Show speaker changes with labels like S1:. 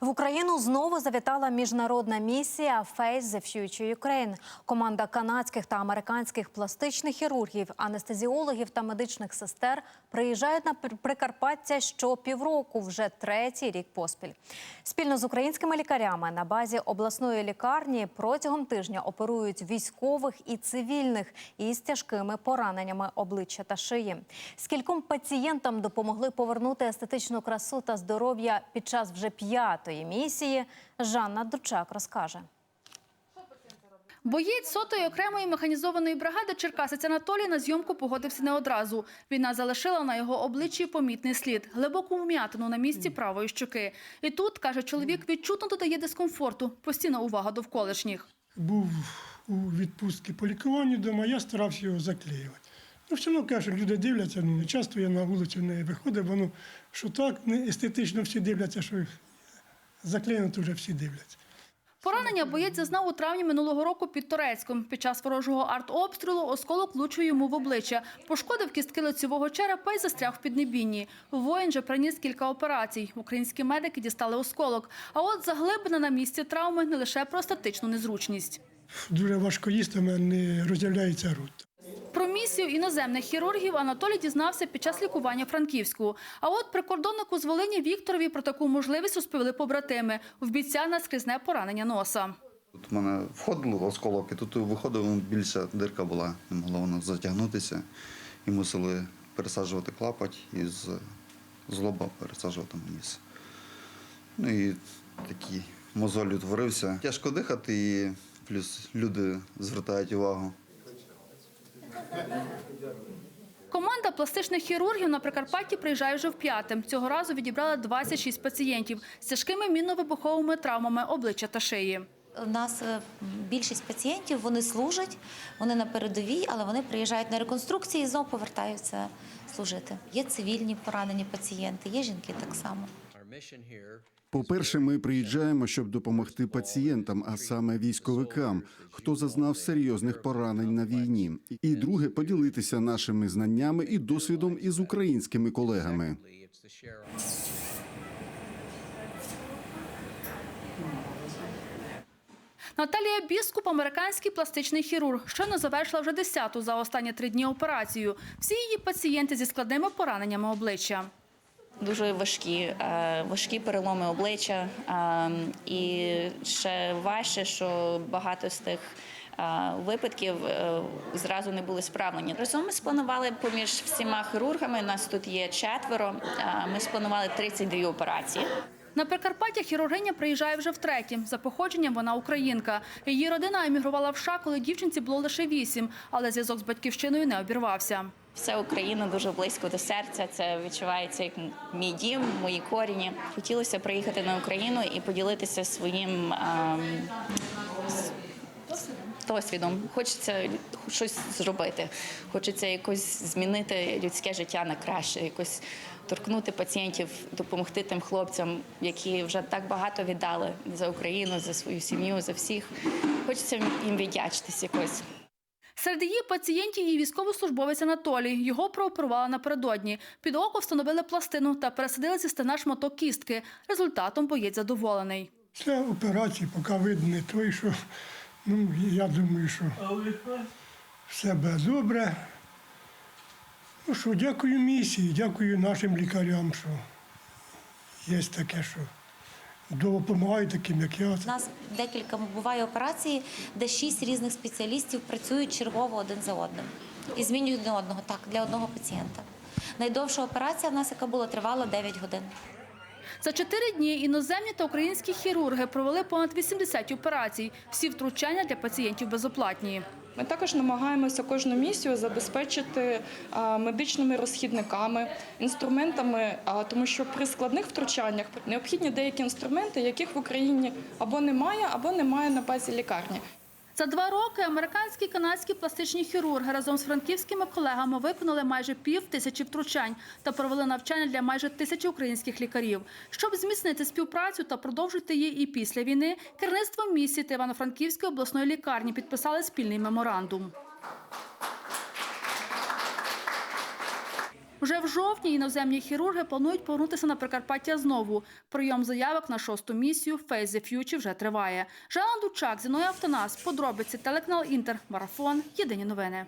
S1: В Україну знову завітала міжнародна місія Face the Future Ukraine. Команда канадських та американських пластичних хірургів, анестезіологів та медичних сестер приїжджають на Прикарпаття що півроку, вже третій рік поспіль. Спільно з українськими лікарями на базі обласної лікарні протягом тижня оперують військових і цивільних із тяжкими пораненнями обличчя та шиї. Скільком пацієнтам допомогли повернути естетичну красу та здоров'я під час вже п'ятої місії. Жанна Дучак розкаже.
S2: Боєць сотої окремої механізованої бригади Черкасець Анатолій на зйомку погодився не одразу. Війна залишила на його обличчі помітний слід, глибоку вм'ятину на місці правої щоки. І тут, каже чоловік, відчутно додає дискомфорту, постійна увага довколишніх.
S3: був у відпустці по лікуванню вдома, я старався його заклеювати. Ну, все одно каже, люди дивляться, ну не часто я на вулицю не виходив, воно що так, не естетично всі дивляться, що то вже всі дивляться.
S2: Поранення боєць зазнав у травні минулого року під Торецьком. Під час ворожого артобстрілу осколок влучив йому в обличчя. Пошкодив кістки лицевого черепа і застряг в піднебінні. Воїн же приніс кілька операцій. Українські медики дістали осколок. А от заглиблена на місці травми не лише про статичну незручність.
S3: Дуже важко їсти, у мене не роз'являється рот.
S2: Про місію іноземних хірургів Анатолій дізнався під час лікування Франківську. А от прикордоннику з Волині Вікторові про таку можливість розповіли побратими. В бійця наскрізне поранення носа.
S4: Тут в мене входило осколок, і тут виходив ну, більша дирка була, не могла вона затягнутися. І мусили пересаджувати клапоть і з, з лоба пересаджувати на ніс. Ну і такий мозоль утворився. Тяжко дихати, і плюс люди звертають увагу.
S2: Команда пластичних хірургів на Прикарпатті приїжджає вже вп'яте. Цього разу відібрали 26 пацієнтів з тяжкими мінно-вибуховими травмами обличчя та шиї.
S5: У нас е, більшість пацієнтів вони служать, вони на передовій, але вони приїжджають на реконструкції і знову повертаються служити. Є цивільні поранені пацієнти, є жінки так само.
S6: По-перше, ми приїжджаємо, щоб допомогти пацієнтам, а саме військовикам, хто зазнав серйозних поранень на війні. І друге, поділитися нашими знаннями і досвідом із українськими колегами.
S2: Наталія Біскуп – американський пластичний хірург. Щойно завершила вже десяту за останні три дні операцію. Всі її пацієнти зі складними пораненнями обличчя.
S7: Дуже важкі, е, важкі переломи обличчя. е, І ще важче, що багато з тих е, випадків зразу не були справлені. Разом ми спланували поміж всіма хірургами. Нас тут є четверо. Ми спланували 32 операції.
S2: На Прикарпаття хірургиня приїжджає вже втретє. За походженням вона українка. Її родина емігрувала в США, коли дівчинці було лише вісім, але зв'язок з батьківщиною не обірвався.
S7: Вся Україна дуже близько до серця. Це відчувається як мій дім, мої корені. Хотілося приїхати на Україну і поділитися своїм ем, досвідом. Хочеться щось зробити. Хочеться якось змінити людське життя на краще, якось торкнути пацієнтів, допомогти тим хлопцям, які вже так багато віддали за Україну, за свою сім'ю, за всіх. Хочеться їм віддячитись якось.
S2: Серед її пацієнтів і військовослужбовець Анатолій. Його прооперували напередодні. Під око встановили пластину та пересадили зі стена шматок кістки. Результатом боєць задоволений.
S3: Це операції, поки видно не той, що ну, я думаю, що все добре. Ну що, дякую місії, дякую нашим лікарям, що є таке, що допомагають таким, як я.
S5: У нас декілька буває операцій, де шість різних спеціалістів працюють чергово один за одним і змінюють один одного так для одного пацієнта. Найдовша операція в нас, яка була, тривала 9 годин.
S2: За чотири дні іноземні та українські хірурги провели понад 80 операцій. Всі втручання для пацієнтів безоплатні.
S8: Ми також намагаємося кожну місію забезпечити медичними розхідниками, інструментами, тому що при складних втручаннях необхідні деякі інструменти, яких в Україні або немає, або немає на базі лікарні.
S2: За два роки американські і канадські пластичні хірурги разом з франківськими колегами виконали майже пів тисячі втручань та провели навчання для майже тисячі українських лікарів. Щоб зміцнити співпрацю та продовжити її і після війни, керівництво місії та Івано-Франківської обласної лікарні підписали спільний меморандум. Вже в жовтні іноземні хірурги планують повернутися на Прикарпаття знову. Прийом заявок на шосту місію Face the Future вже триває. Жанна Дучак, Зіною Автонас, подробиці, телеканал Інтер, Марафон, Єдині новини.